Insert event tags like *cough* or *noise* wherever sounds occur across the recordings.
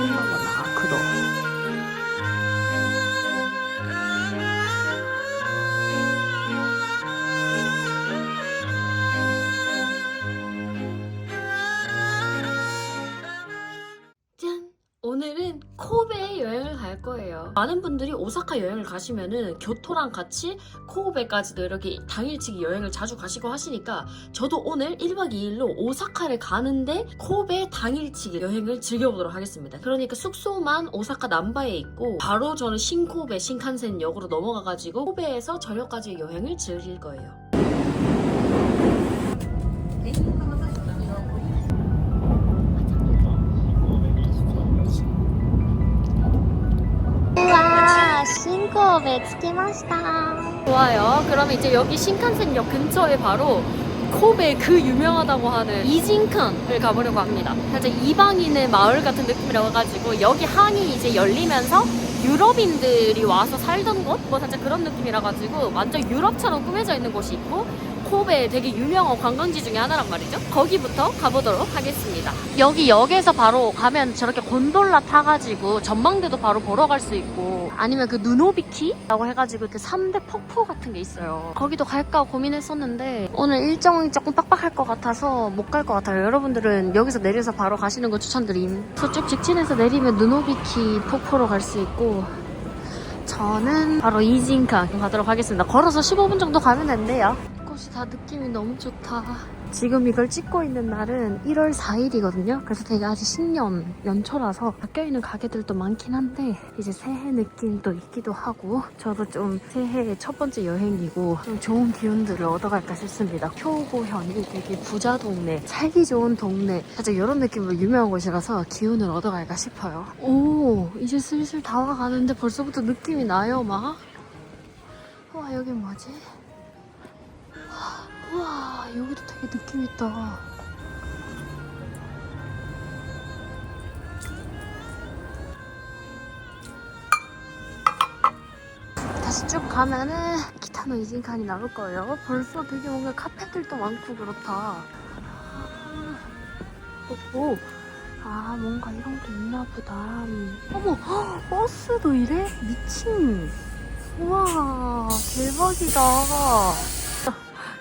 金のもな工藤 많은 분들이 오사카 여행을 가시면은 교토랑 같이 코베까지도 이렇게 당일치기 여행을 자주 가시고 하시니까 저도 오늘 1박 2일로 오사카를 가는데 코베 당일치기 여행을 즐겨보도록 하겠습니다. 그러니까 숙소만 오사카 남바에 있고 바로 저는 신코베 신칸센 역으로 넘어가가지고 코베에서 저녁까지 여행을 즐길 거예요. 한국에 지키마시다. 좋아요. 그럼 이제 여기 신칸센역 근처에 바로 코베 그 유명하다고 하는 이진칸을 가보려고 합니다. 살짝 이방인의 마을 같은 느낌이라가지고 여기 항이 이제 열리면서 유럽인들이 와서 살던 곳? 뭐 살짝 그런 느낌이라가지고 완전 유럽처럼 꾸며져 있는 곳이 있고 코베 되게 유명한 관광지 중에 하나란 말이죠. 거기부터 가보도록 하겠습니다. 여기 역에서 바로 가면 저렇게 곤돌라 타가지고 전망대도 바로 보러 갈 수 있고 아니면 그 누노비키라고 해가지고 이렇게 3대 폭포 같은 게 있어요. 거기도 갈까 고민했었는데 오늘 일정이 조금 빡빡할 것 같아서 못 갈 것 같아요. 여러분들은 여기서 내려서 바로 가시는 거 추천드림. 저쪽 직진에서 내리면 누노비키 폭포로 갈 수 있고 저는 바로 이진칸 가도록 하겠습니다. 걸어서 15분 정도 가면 된대요. 꽃이 다 느낌이 너무 좋다. 지금 이걸 찍고 있는 날은 1월 4일이거든요. 그래서 되게 아직 신년 연초라서 바뀌어있는 가게들도 많긴 한데 이제 새해 느낌도 있기도 하고 저도 좀 새해의 첫 번째 여행이고 좀 좋은 기운들을 얻어갈까 싶습니다. 효고현이 되게 부자 동네, 살기 좋은 동네 살짝 이런 느낌으로 유명한 곳이라서 기운을 얻어갈까 싶어요. 오 이제 슬슬 다 와가는데 벌써부터 느낌이 나요 막. 와 여기 뭐지? 우와 여기도 되게 느낌 있다. 다시 쭉 가면은 기타노 이진칸이 나올 거예요. 벌써 되게 뭔가 카페들도 많고 그렇다. 오, 오. 아 뭔가 이런 게 있나 보다. 어머 헉, 버스도 이래? 미친. 우와 대박이다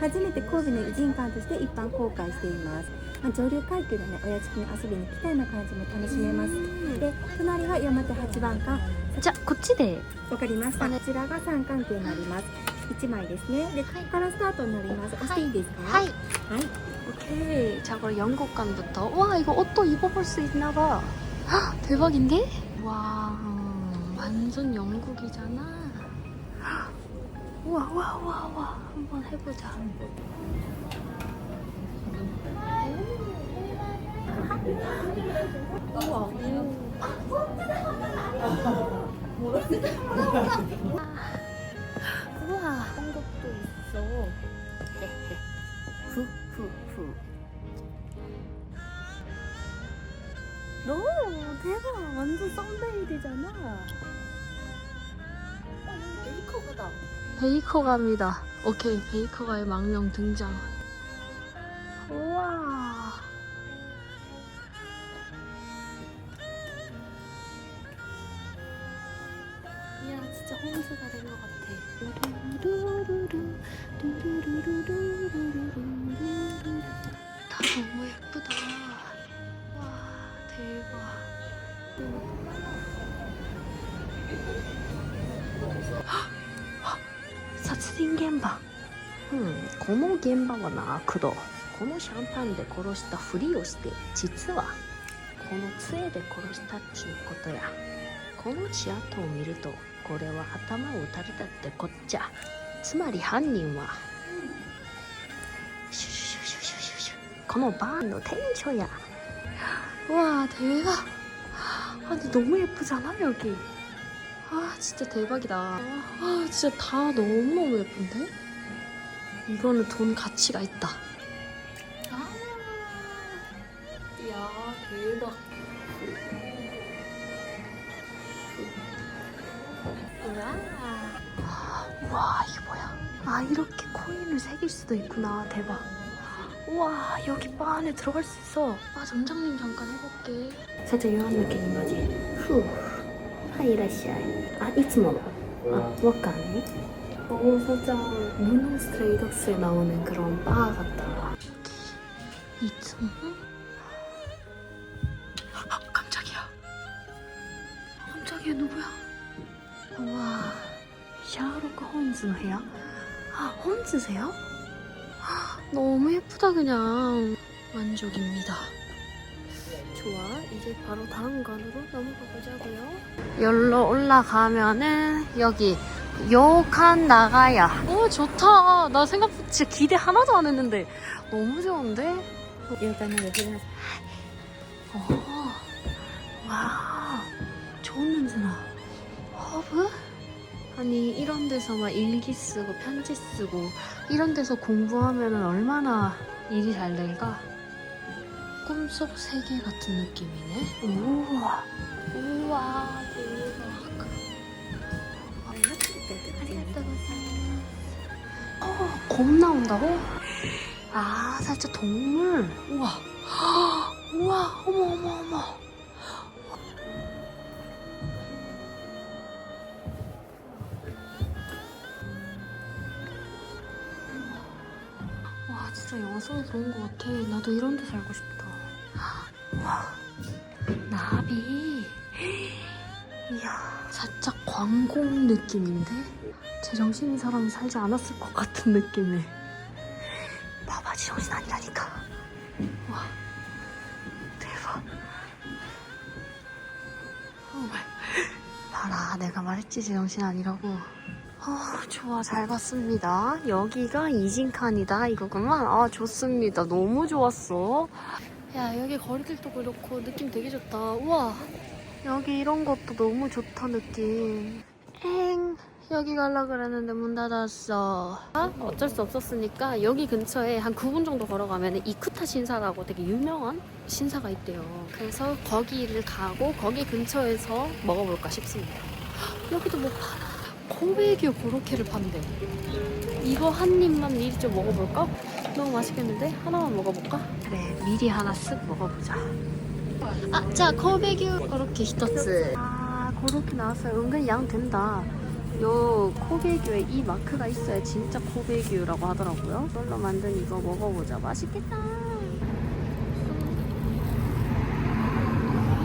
初めて神戸の偉人館として一般公開しています、まあ、上流階級のねお屋敷に遊びに来たような感じも楽しめますで隣は山手八番館じゃあ、こっちで。わかりましたはいこちらが三関係になります1枚ですねでここからスタートになります押していいですかはい。はい 오케이. 자, 그럼 영국관부터. 와, 이거 옷도 입어볼 수 있나 봐. *gasps* 헉, 대박인데? 와, 음, 완전 영국이잖아. 헉, 우와, 우와, 우와, 우와. 한번 해보자. 우와, 한국도 있어. 후후후. 너 대박 완전 썸네일이잖아. 베이커가다. 베이커갑니다. 오케이 베이커가의 망령 등장. 우와. 工藤このシャンパンで殺したふりをして実はこの杖で殺したっちゅうことやこの血跡を見るとこれは頭を打たれたってこっちゃつまり犯人はシュシュシュシュシュシュこのバーの店長やうわー대박 아니 너무 예쁘잖아 여기. 아 진짜 대박이다. 아 진짜 다 너무너무 예쁜데? 이거는 돈 가치가 있다. 아, 이야 대박. 우와. 와 이게 뭐야? 아 이렇게 코인을 새길 수도 있구나 대박. 우와 여기 바 안에 들어갈 수 있어. 아 점장님 잠깐 해볼게. 살짝 이런 느낌인 거지. 후. 하이 이라시아이. 아 이츠모노. 아 와카네. 오 살짝 모노스트레이더스에 나오는 그런 바 같다. 이츠모. 아, 깜짝이야. 깜짝이야 누구야? 와 샤르크 홈즈의 部屋?아 홈즈세요? 너무 예쁘다 그냥 만족입니다. 좋아 이제 바로 다음 관으로 넘어가 보자고요. 열로 올라가면은 여기 요칸 나가야. 오, 좋다. 나 생각보다 진짜 기대 하나도 안 했는데. 너무 좋은데? 일단은 여기는. 오, 와. 좋은 냄새나. 허브? 아니, 이런 데서 막 일기 쓰고 편지 쓰고, 이런 데서 공부하면 얼마나 일이 잘 될까? 꿈속 세계 같은 느낌이네? 우와. 우와. 어, 곰 나온다고? 아, 살짝 동물. 우와. 우와, 어머, 어머, 어머. 와, 진짜 영화 속에 그런 것 같아. 나도 이런 데 살고 싶다. 와, 나비. *gasps* 이야, 살짝 광공 느낌인데? 제정신인 사람이 살지 않았을 것 같은 느낌에. 봐봐, 제정신 아니라니까. 와, 대박. 정말. 봐라, 내가 말했지, 제정신 아니라고. 아, 좋아, 잘 봤습니다. 여기가 이진칸이다, 이거구만. 아, 좋습니다. 너무 좋았어. 야, 여기 거리들도 그렇고, 느낌 되게 좋다. 우와. 여기 이런 것도 너무 좋다, 느낌. 엥. 여기 가려 그랬는데 문 닫았어. 아, 어쩔 수 없었으니까 여기 근처에 한 9분 정도 걸어가면 이쿠타 신사라고 되게 유명한 신사가 있대요. 그래서 거기를 가고 거기 근처에서 먹어볼까 싶습니다. 헉, 여기도 뭐 팔아. 코베규 고로케를 판대. 이거 한 입만 미리 좀 먹어볼까? 너무 맛있겠는데? 하나만 먹어볼까? 그래, 미리 하나 쓱 먹어보자. 아, 자, 코베규 고로케 히토츠. 아, 고로케 나왔어요. 은근 양 된다. 요 코베규에 이 마크가 있어야 진짜 코베규라고 하더라고요. 이걸로 만든 이거 먹어보자. 맛있겠다.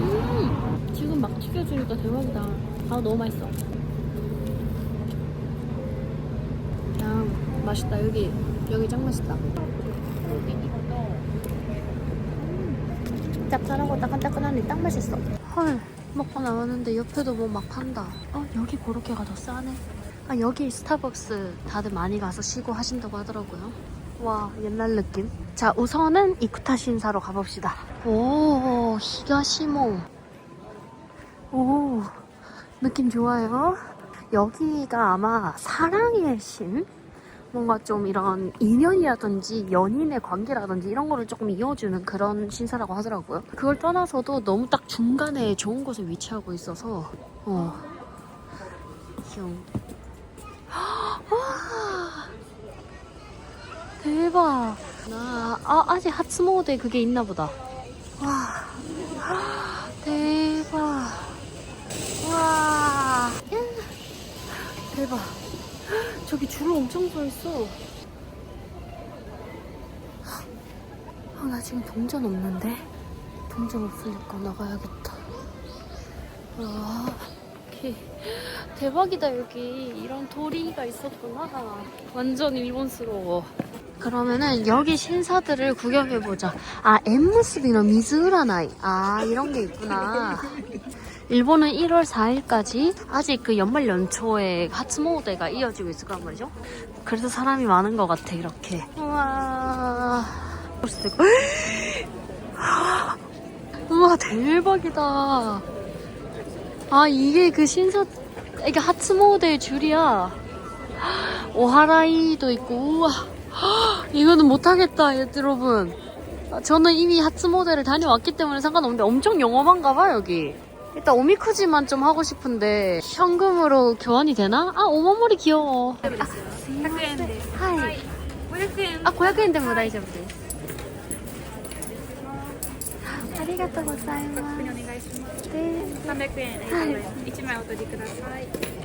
음, 지금 막 튀겨주니까 대박이다. 아, 너무 맛있어. 야, 맛있다. 여기, 여기 짱 맛있다. 짭짤하고 따끈따끈하니 딱 맛있어. 헐, 먹고 나왔는데 옆에도 뭐 막 판다. 어, 여기 고로케가 더 싸네. 아, 여기 스타벅스 다들 많이 가서 쉬고 하신다고 하더라고요. 와, 옛날 느낌. 자, 우선은 이쿠타 신사로 가봅시다. 오, 히가시모. 오, 느낌 좋아요. 여기가 아마 사랑의 신? 뭔가 좀 이런 인연이라든지 연인의 관계라든지 이런 거를 조금 이어주는 그런 신사라고 하더라고요. 그걸 떠나서도 너무 딱 중간에 좋은 곳에 위치하고 있어서 어. 형. *gasps* 와. 대박. 나 아, 아직 하츠모데 그게 있나 보다. 와. *gasps* 대박. 와. 대박. 저기 줄 엄청 서 있어. 아, 나 지금 동전 없는데? 동전 없으니까 나가야겠다. 와, 오케이. 대박이다, 여기. 이런 도리가 있었구나. 완전 일본스러워. 그러면은 여기 신사들을 구경해보자. 아, 엠무스비노 미즈우라나이. 아, 이런 게 있구나. 일본은 1월 4일까지 아직 그 연말 연초에 하츠모데가 이어지고 있을 거란 말이죠. 그래서 사람이 많은 것 같아 이렇게. 우와. 볼 수도 있고. 우와 대박이다. 아 이게 그 신사 이게 하츠모델 줄이야. *gasps* 오하라이도 있고 우와 이거는 못하겠다 예, 여러분. 아, 저는 이미 하츠모델을 다녀왔기 때문에 상관없는데 엄청 영험한가 봐 여기. 일단 오미쿠지만 좀 하고 싶은데 현금으로 교환이 되나? 아 오모모리 귀여워. 아, 100円です 하이. 500円 아 500円でも大丈夫です。ありがとうございまお願いしますす。で、 300円1枚お取りください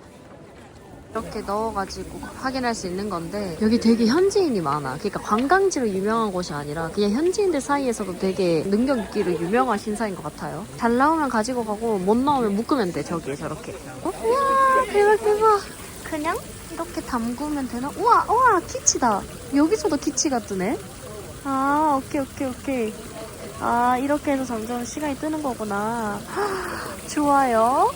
이렇게 넣어가지고 확인할 수 있는 건데 여기 되게 현지인이 많아. 그러니까 관광지로 유명한 곳이 아니라 그냥 현지인들 사이에서도 되게 능력 있기로 유명한 신사인 것 같아요. 잘 나오면 가지고 가고 못 나오면 묶으면 돼 저기에 저렇게. 어? 우와 대박 대박. 그냥 이렇게 담그면 되나? 우와 우와 키치다. 여기서도 키치가 뜨네. 아 오케이 오케이 오케이. 아 이렇게 해서 점점 시간이 뜨는 거구나. 좋아요.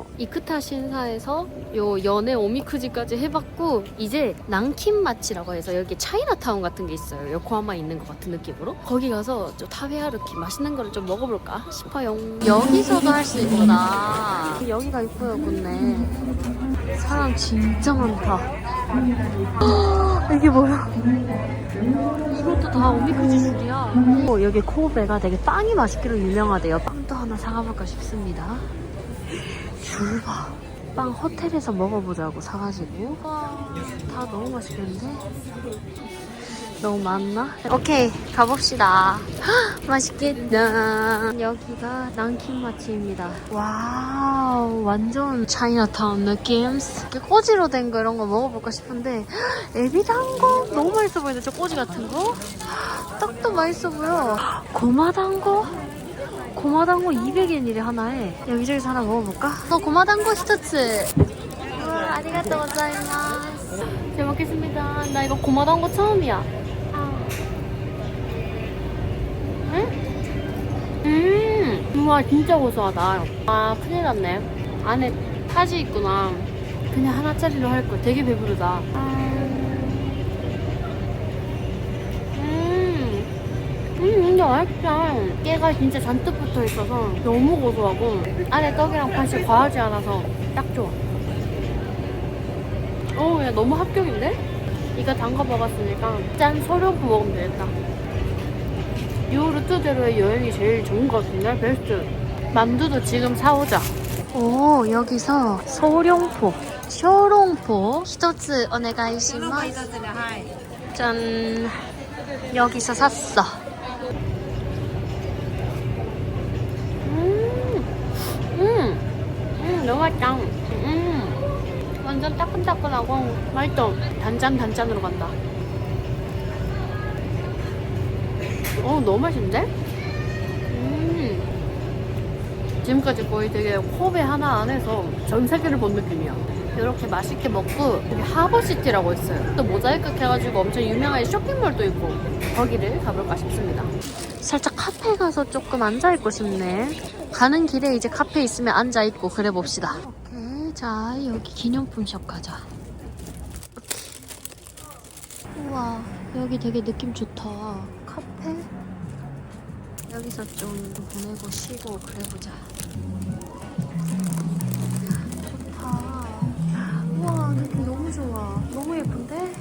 오. 이크타 신사에서 요 연애 오미쿠지까지 해봤고, 이제 낭킨 마치라고 해서 여기 차이나타운 같은 게 있어요. 요코하마에 있는 것 같은 느낌으로. 거기 가서 좀 타베하루키 맛있는 거를 좀 먹어볼까 싶어요. 여기서도 할 수 있구나. 여기가 이뻐요, 근데. 사람 진짜 많다. 이게 뭐야? 이것도 다 오미쿠지 줄이야. 어, 여기 코베가 되게 빵이 맛있기로 유명하대요. 빵도 하나 사가볼까 싶습니다. 줄 봐. 빵 호텔에서 먹어보자고 사가지고. 와, 다 너무 맛있겠는데? 너무 많나? 오케이, 가봅시다. 헉, 맛있겠다. 여기가 난킨 마치입니다. 와우, 완전 차이나타운 느낌. 이렇게 꼬지로 된 거 이런 거 먹어볼까 싶은데, 헉, 에비단 거? 너무 맛있어 보이는데, 저 꼬지 같은 거? 떡도 맛있어 보여. 고마단 거? 고마단거 200엔이래 하나에. 여기저기서 하나 먹어볼까? 너 고마단거 1つ. 우와, 아리가또 고자이마스. 잘 먹겠습니다. 나 이거 고마단거 처음이야. 응? 음, 우와 진짜 고소하다. 아 큰일 났네. 안에 팥이 있구나. 그냥 하나짜리로 할 걸. 되게 배부르다. 아. 음, 음 진짜 맛있다. 깨가 진짜 잔뜩 붙어 있어서 너무 고소하고 안에 떡이랑 팥이 과하지 않아서 딱 좋아. 어, 야 너무 합격인데? 이거 단거 먹었으니까 짠 소룡포 먹으면 되겠다. 요 루트대로의 여행이 제일 좋은 것 같은데 베스트. 만두도 지금 사오자. 오 여기서 소룡포. 쇼롱포. 1つ 오네가이시마스. 짠. 여기서 샀어. 음, 음, 음 너무 맛있다. 음, 완전 따끈따끈하고 맛있어. 단짠 단짠으로 간다 어 너무 맛있는데? 음. 지금까지 거의 되게 컵에 하나 안에서 전 세계를 본 느낌이야. 이렇게 맛있게 먹고 여기 하버시티라고 있어요. 또 모자이크 해가지고 엄청 유명한 쇼핑몰도 있고 거기를 가볼까 싶습니다. 살짝 카페 가서 조금 앉아있고 싶네. 가는 길에 이제 카페 있으면 앉아있고 그래 봅시다. 오케이 자 여기 기념품샵 가자. 우와 여기 되게 느낌 좋다 카페 여기서 좀 보내고 쉬고 그래보자 좋다 우와 느낌 너무 좋아 너무 예쁜데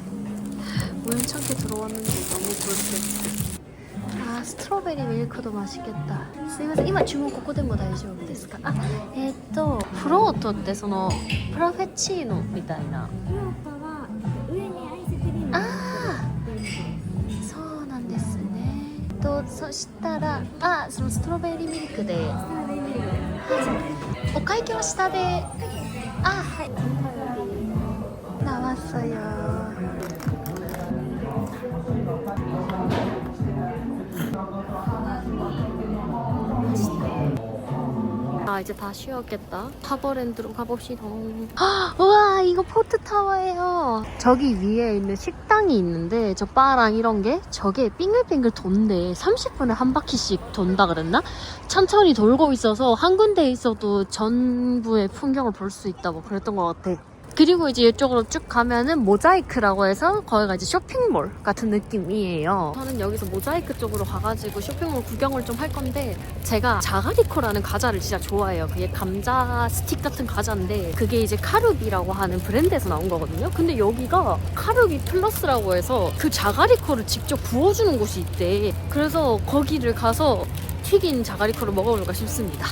우연찮게 들어왔는데 너무 그렇게 아 스트로베리 밀크도 맛있겠다 すいません今注文ここでも大丈夫ですかあえっ、とフロートってそのプラフェチーノみたいな そしたらあそのストロベリーミルクで。はいお会計は下で。あはい 아 이제 다 쉬었겠다. 하버랜드로 가봅시다. 우와 이거 포트 타워예요. 저기 위에 있는 식당이 있는데 저 바랑 이런 게 저게 빙글빙글 돈대 30분에 한 바퀴씩 돈다 그랬나? 천천히 돌고 있어서 한 군데에 있어도 전부의 풍경을 볼 수 있다고 그랬던 것 같아. 그리고 이제 이쪽으로 쭉 가면은 모자이크라고 해서 거기가 이제 쇼핑몰 같은 느낌이에요. 저는 여기서 모자이크 쪽으로 가가지고 쇼핑몰 구경을 좀 할 건데 제가 자가리코라는 과자를 진짜 좋아해요. 그게 감자 스틱 같은 과자인데 그게 이제 카루비라고 하는 브랜드에서 나온 거거든요. 근데 여기가 카루비 플러스라고 해서 그 자가리코를 직접 구워주는 곳이 있대. 그래서 거기를 가서 튀긴 자가리코를 먹어볼까 싶습니다.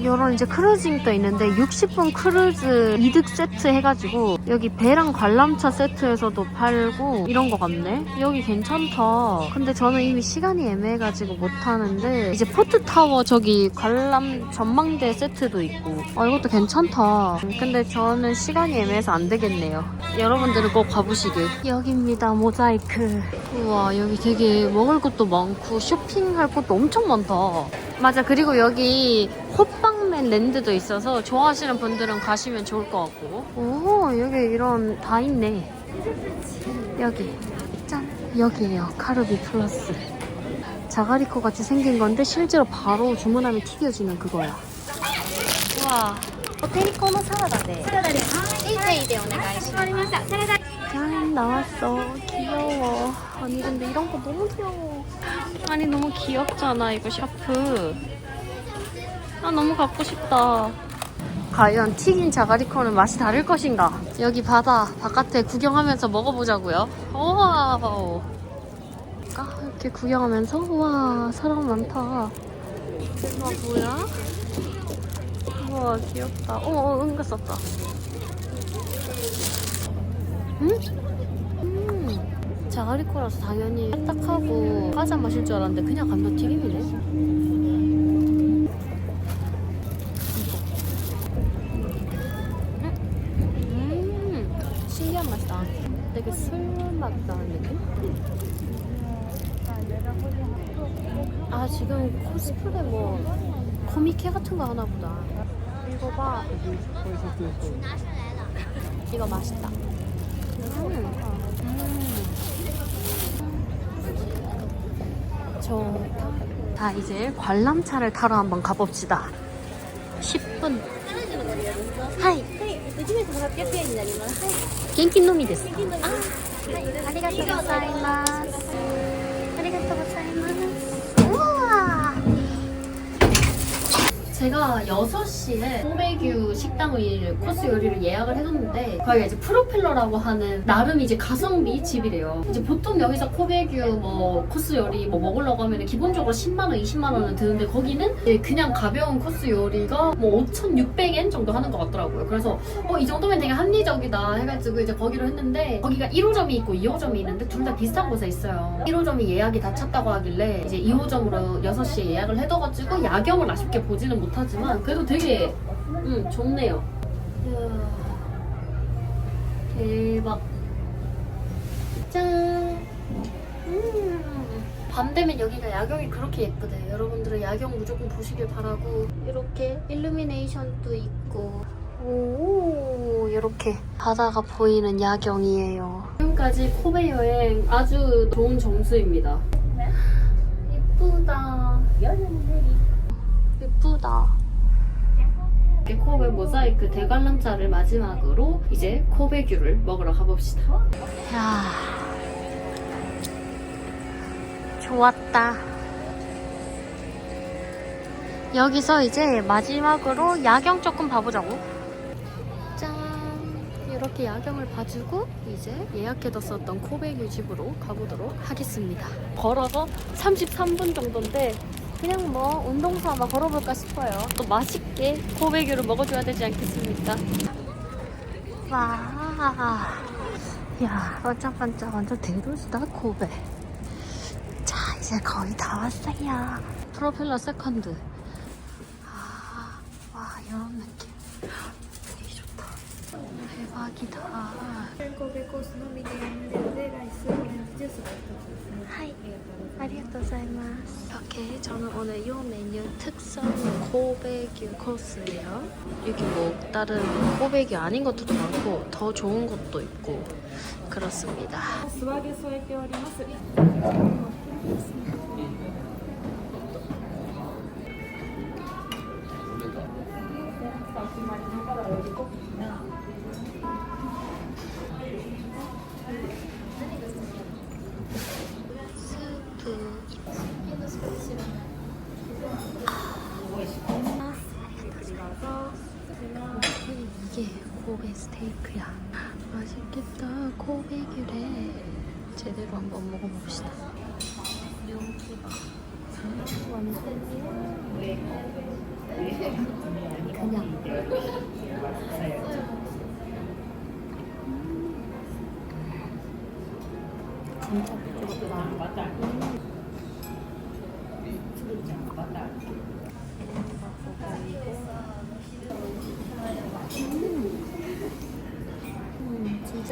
이런 이제 크루징도 있는데 60분 크루즈 이득 세트 해가지고 여기 배랑 관람차 세트에서도 팔고 이런 거 같네. 여기 괜찮다. 근데 저는 이미 시간이 애매해가지고 못 하는데 이제 포트 타워 저기 관람 전망대 세트도 있고 아 이것도 괜찮다. 근데 저는 시간이 애매해서 안 되겠네요. 여러분들은 꼭 가보시길. 여기입니다 모자이크. 우와 여기 되게 먹을 것도 많고 쇼핑할 것도 엄청 많다. 맞아 그리고 여기 호빵 맨 랜드도 있어서 좋아하시는 분들은 가시면 좋을 것 같고 오 여기 이런 다 있네 여기 짠 여기에요 카르비 플러스 자가리코 같이 생긴 건데 실제로 바로 주문하면 튀겨지는 그거야 우와 おてりこのサラダでサラダではいでお願いしますサラダ 짠 나왔어 귀여워 아니 근데 이런 거 너무 귀여워 아니 너무 귀엽잖아 이거 샤프 아 너무 갖고 싶다. 과연 튀긴 자가리코는 맛이 다를 것인가? 여기 바다 바깥에 구경하면서 먹어보자고요. 와우 아, 이렇게 구경하면서? 와 사람 많다. 와 뭐야? 우와 귀엽다. 어, 어 은근 썼다. 음? 음. 자가리코라서 당연히 딱딱하고 과자 마실 줄 알았는데 그냥 감자튀김이네. 술맛 나는 느낌? 아 지금 코스프레 뭐 코미케 같은 거 하나 보다. 이거 봐. *laughs* 이거 맛있다. 음. 좋다. 자, 이제 관람차를 타러 한번 가봅시다. 10분. 하이. 1名様800円になります。 갱킨 놈이 됐어. ありがとうございます。ありがとうございます。 제가 6시에 소매규 식당을 코스 요리를 예약을 해뒀는데 거기가 이제 프로펠러라고 하는 나름 이제 가성비 집이래요. 이제 보통 여기서 코베규 뭐 코스 요리 뭐 먹으려고 하면 기본적으로 10만원, 20만원은 드는데 거기는 그냥 가벼운 코스 요리가 뭐 5,600엔 정도 하는 것 같더라고요. 그래서 어, 이 정도면 되게 합리적이다 해가지고 이제 거기로 했는데 거기가 1호점이 있고 2호점이 있는데 둘 다 비슷한 곳에 있어요. 1호점이 예약이 다 찼다고 하길래 이제 2호점으로 6시에 예약을 해둬가지고 야경을 아쉽게 보지는 못 하지만 그래도 되게 음, 좋네요. 이야, 대박. 짠. 음. 밤 되면 여기가 야경이 그렇게 예쁘대. 여러분들은 야경 무조건 보시길 바라고 이렇게 일루미네이션도 있고 오 이렇게 바다가 보이는 야경이에요. 지금까지 코베 여행 아주 좋은 점수입니다. 예쁘다. 예쁘다. 코베 모자이크 대관람차를 마지막으로 이제 코베규를 먹으러 가봅시다. 야, 좋았다. 여기서 이제 마지막으로 야경 조금 봐보자고. 짠! 이렇게 야경을 봐주고 이제 예약해뒀었던 코베규 집으로 가보도록 하겠습니다. 걸어서 33분 정도인데 그냥 뭐 운동 삼아 걸어볼까 싶어요. 또 맛있게 고백으로 먹어줘야 되지 않겠습니까? 와, 야 반짝반짝 완전 대로시다. 고백. 자 이제 거의 다 왔어요. 프로펠러 세컨드. 아, 와 이런 느낌. 되게 좋다. 대박이다. 고백 고스놈이 되는 데가 있어요. 이렇게 저는 오늘 요 메뉴 특선 고베규 코스예요. 이렇게 뭐 다른 고베규 아닌 것도 많고 더 좋은 것도 있고 그렇습니다. 수박에 소에 떼어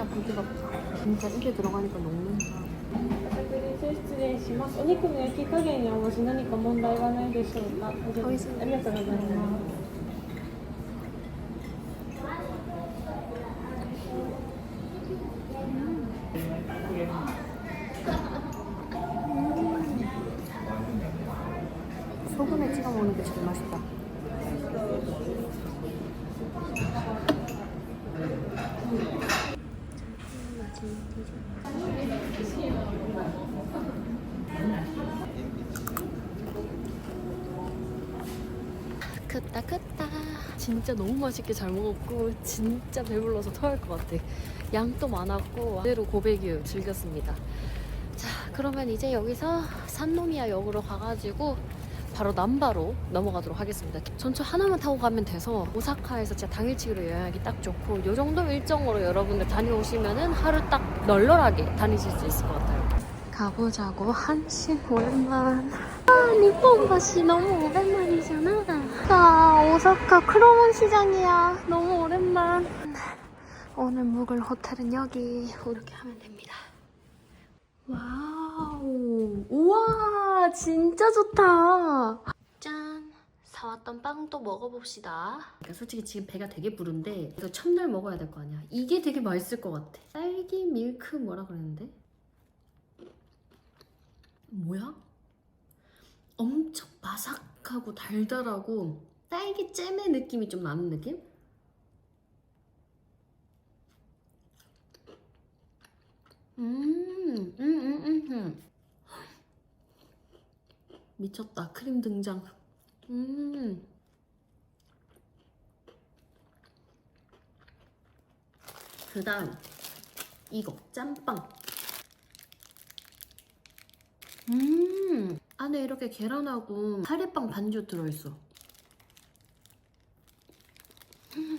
부드럽다. 진짜 입에 들어가니까 녹는다. 失礼しますお肉の焼き加減にもし何か問題はないでしょうか美味しいですありがとうございます 진짜 너무 맛있게 잘 먹었고 진짜 배불러서 토할 것 같아. 양도 많았고 그대로 고백유 즐겼습니다. 자 그러면 이제 여기서 산노미야 역으로 가가지고 바로 남바로 넘어가도록 하겠습니다. 전철 하나만 타고 가면 돼서 오사카에서 진짜 당일치기로 여행하기 딱 좋고 요 정도 일정으로 여러분들 다녀오시면은 하루 딱 널널하게 다니실 수 있을 것 같아요. 가보자고 한신 오랜만 아 니폰바시 너무 오랜만이잖아. 아 오사카 크로몬 시장이야. 너무 오랜만. 오늘 묵을 호텔은 여기. 이렇게 하면 됩니다. 와우. 우와 진짜 좋다. 짠. 사왔던 빵도 먹어봅시다. 그러니까 솔직히 지금 배가 되게 부른데 이거 첫날 먹어야 될 거 아니야. 이게 되게 맛있을 것 같아. 딸기 밀크 뭐라 그랬는데? 뭐야? 엄청 바삭하고 달달하고 딸기 잼의 느낌이 좀 나는 느낌? 음, 음, 음, 음, 음. 미쳤다. 크림 등장. 음. 그 다음, 이거, 짬빵. 음, 안에 이렇게 계란하고 카레빵 반죽 들어있어. 음,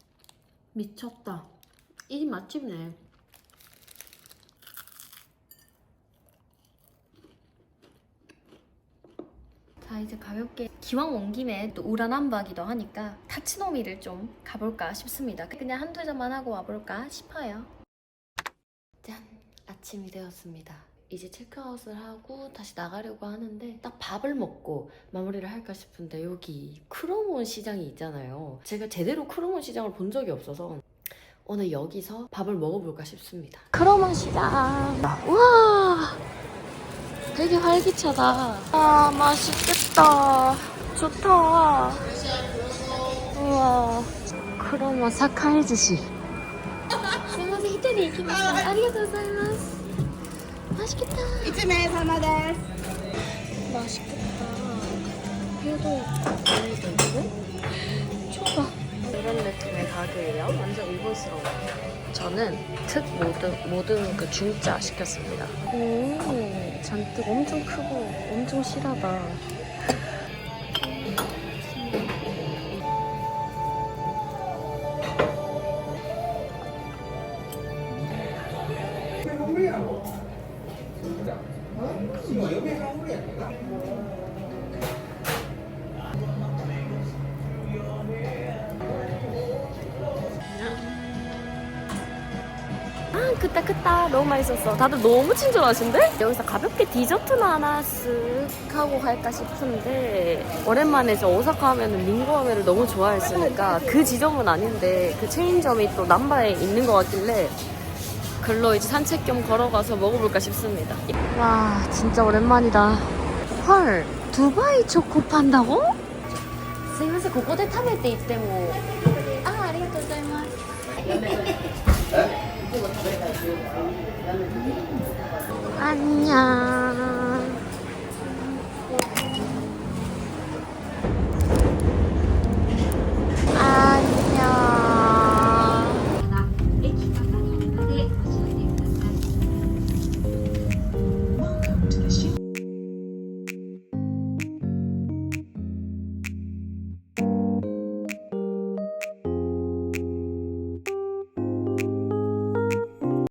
*laughs* 미쳤다. 이 맛집네. 자 이제 가볍게 기왕 온 김에 또 우라남바기도 하니까 타치노미를 좀 가볼까 싶습니다. 그냥 한두 잔만 하고 와볼까 싶어요. 짠! 아침이 되었습니다. 이제 체크아웃을 하고 다시 나가려고 하는데 딱 밥을 먹고 마무리를 할까 싶은데 여기 크로몬 시장이 있잖아요. 제가 제대로 크로몬 시장을 본 적이 없어서 오늘 여기서 밥을 먹어볼까 싶습니다. 크로몬 시장! 우와! 되게 활기차다. 아, 맛있겠다. 좋다. 우와. 크로마 사카이즈시.*laughs* すみません、一人行きます。ありがとうございます。 맛있겠다. 이쯤에 사마데 맛있겠다. 회도 있고, 있고, 초밥. 이런 느낌의 가게예요. 완전 일본스러워. 저는 특 모든 모든 그 중짜 시켰습니다. 오, 잔뜩 엄청 크고 엄청 실하다. 맛있었어 다들 너무 친절하신데? 여기서 가볍게 디저트나 하나 쓱 하고 갈까 싶은데 오랜만에 저 오사카 하면은 링고라면을 너무 좋아했으니까 그 지점은 아닌데 그 체인점이 또 남바에 있는 것 같길래 글로 이제 산책 겸 걸어가서 먹어볼까 싶습니다 와 진짜 오랜만이다 헐 두바이 초코 판다고? すいませんここで食べていってもあありがとうございます *laughs* 안녕.